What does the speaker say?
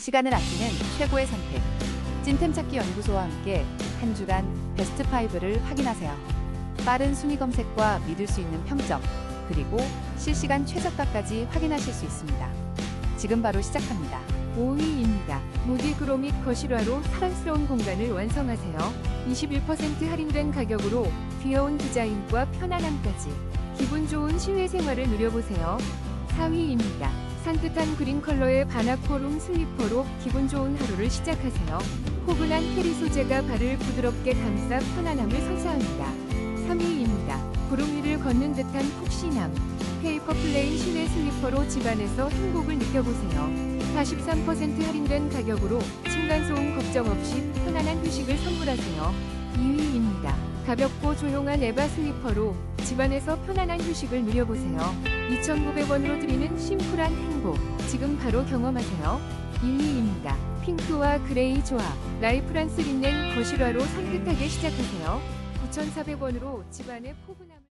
시간을 아끼는 최고의 선택. 찐템 찾기 연구소와 함께 한 주간 베스트 5를 확인하세요. 빠른 순위 검색과 믿을 수 있는 평점, 그리고 실시간 최저가까지 확인하실 수 있습니다. 지금 바로 시작합니다. 5위입니다. 무디 그로밋 거실화로 사랑스러운 공간을 완성하세요. 21% 할인된 가격으로 귀여운 디자인과 편안함까지 기분 좋은 실내 생활을 누려보세요. 4위입니다. 산뜻한 그린 컬러의 바나코룸 슬리퍼로 기분 좋은 하루를 시작하세요. 포근한 테리 소재가 발을 부드럽게 감싸 편안함을 선사합니다. 3위입니다. 구름 위를 걷는 듯한 푹신함. 페이퍼 플레인 실내 슬리퍼로 집안에서 행복을 느껴보세요. 43% 할인된 가격으로 층간소음 걱정 없이 편안한 휴식을 선물하세요. 2위입니다. 가볍고 조용한 에바 슬리퍼로 집안에서 편안한 휴식을 누려보세요. 2,900원으로 드리는 심플한 행복. 지금 바로 경험하세요. 1위입니다. 핑크와 그레이 조합. 라이프란스 린넨 거실화로 산뜻하게 시작하세요. 9,400원으로 집안의 포근함을